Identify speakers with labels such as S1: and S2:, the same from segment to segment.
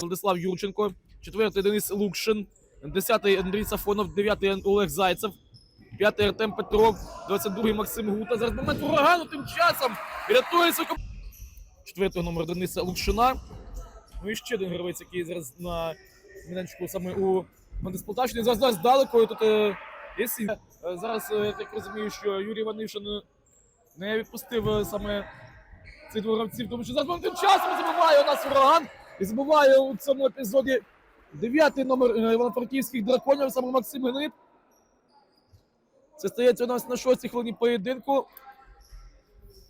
S1: Владислав Юрченко, четвертий Денис Лукшин, десятий Андрій Сафонов, дев'ятий Олег Зайцев, п'ятий Артем Петров, 22-й Максим Гута. Зараз момент урагану тим часом рятує свою. Четвертий номер Дениса Лукшина. Ну і ще один гравець, який зараз на майданчику саме у Мандис Зараз зараз далеко тут е. Е, Зараз е, я так розумію, що Юрій Ванишин е, не відпустив е, саме цих двох тому що зараз тим часом забуває у нас ураган і забуває у цьому епізоді дев'ятий номер е, івано-франківських драконів, саме Максим Гнит. Це стається у нас на шостій хвилині поєдинку.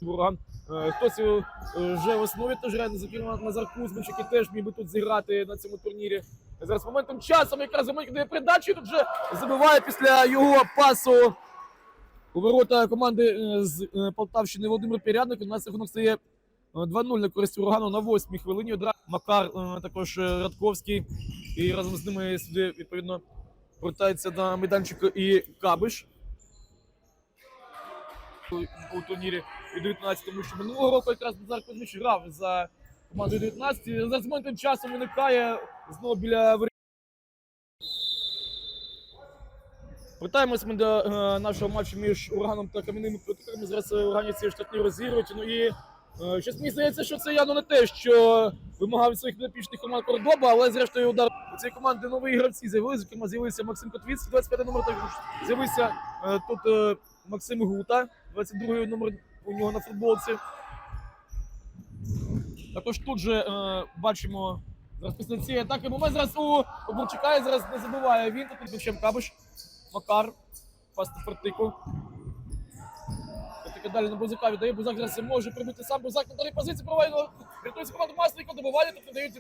S1: Ураган. Е, Хтось е, вже в основі теж грає зокрема Назар Кузьмич, який теж міг би тут зіграти на цьому турнірі. Зараз моментом часом якраз Романюк дає передачу, і тут вже забиває після його пасу у ворота команди з Полтавщини Володимир Пірядник. У нас рахунок стає 2-0 на користь урагану на восьмій хвилині. Одра- Макар, е, також е, Радковський. І разом з ними сюди відповідно повертається на майданчик і Кабиш у- турнірі і 19, тому що минулого року якраз Назар Кузьмич грав за командою 19. І Зараз моментом часом виникає знову біля воріт. Вертаємось ми до е, нашого матчу між ураганом та кам'яними протоколами. Зараз е, ураганівці штатні розігрують. Ну і е, щось мені здається, що це явно не те, що вимагав від своїх підопічних команд Кордоба, але зрештою удар у цієї команди нові гравці з'явилися. Зокрема, з'явився Максим Котвіцький, 25 номер також з'явився е, тут е, Максим Гута, 22 номер у нього на футболці. Також тут же е, бачимо зараз після цієї атаки. Момент зараз у Обурчика і зараз не забуває він. Тут Кабиш, Макар, пасти Фортику. Фортика далі на Бузака віддає. Бузак зараз може прибити сам. Бузак на далі позиції проває. ну, Рятується команду Масленко, добивання. Тобто дають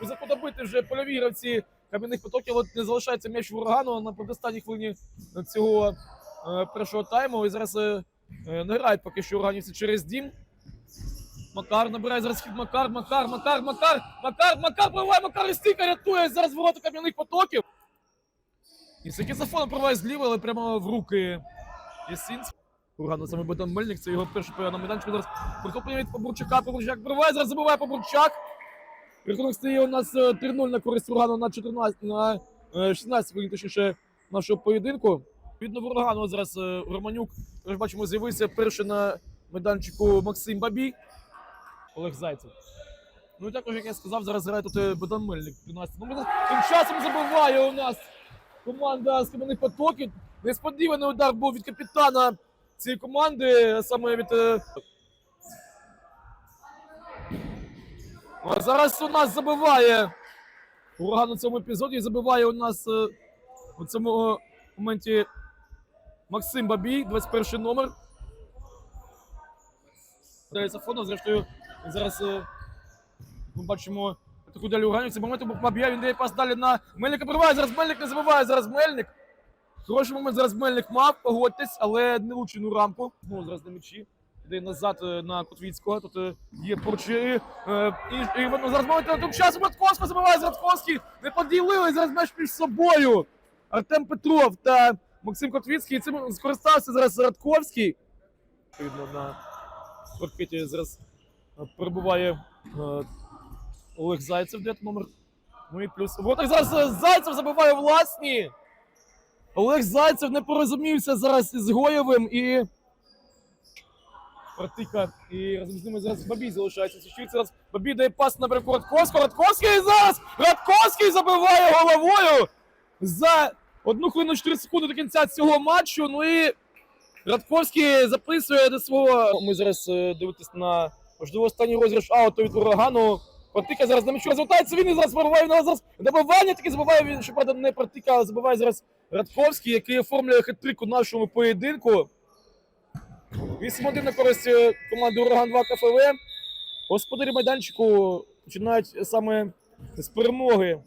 S1: Бузаку добити вже польові гравці кам'яних потоків. От не залишається м'яч в урагану на предостанній хвилині цього е, першого тайму. І зараз е, не грають поки що ураганівці через дім. Макар набирає зараз хід Макар, Макар, Макар, Макар, Макар, Макар, пробиває, Макар і стійка рятує зараз ворота кам'яних потоків. І все Сафон пробиває зліва, але прямо в руки Єсінськ. Ургану саме Богдан Мельник, це його перший на майданчику. Зараз прихоплення від Побурчака, Побурчак пробиває, зараз забиває Побурчак. Рахунок стає у нас е, 3-0 на користь Ургану на 14, на е, 16 хвилин, точніше, нашого поєдинку. Відно в Ургану зараз е, Романюк, ми бачимо, з'явився перший на майданчику Максим Бабій. Олег Зайцев. Ну і також, як я сказав, зараз грає тут е, Богдан Мельник 12. Ну, тим часом забиває у нас команда з кам'яних потоків. Несподіваний удар був від капітана цієї команди, саме від. е, зараз у нас забиває ураган у цьому епізоді. Забиває у нас е, у цьому е, моменті Максим Бабій, 21 номер. Далі Сафонов, зрештою, зараз ми бачимо таку далі ураганів. Це момент Бабія, він дає пас далі на Мельника. Пробиває, зараз Мельник не забиває, зараз Мельник. Хороший момент зараз Мельник мав, погодьтесь, але не влучену рамку. Знову зараз на м'ячі. Йде назад е, на Котвіцького. Тут е, є поруч. е, І, і, воно зараз момент тим часом Радковського забиває Радковський. Не поділили зараз м'яч між собою. Артем Петров та Максим Котвіцький. І Цим скористався зараз Радковський. Відповідно на паркеті зараз перебуває Олег Зайцев, де номер. Ну і плюс. Вот так зараз Зайцев забиває власні. Олег Зайцев не порозумівся зараз із Гоєвим і. Партика. І разом з ними зараз Бабій залишається. Січується зараз Бабій дає пас на бреку Радковського. Радковський зараз! Радковський забиває головою за одну хвилину 4 секунди до кінця цього матчу. Ну і Радковський записує до свого. Ми зараз е, дивитись на можливо останній розіграш ауту від урагану. Партика зараз на м'ячу розвертається. Він і зараз вируває в нього зараз добивання. Таки забиває він, щоправда, не протика, а забиває зараз Радковський, який оформлює хет-трик у нашому поєдинку. 8-1 на користь е, команди Ураган 2 КФВ. Господарі майданчику починають саме з перемоги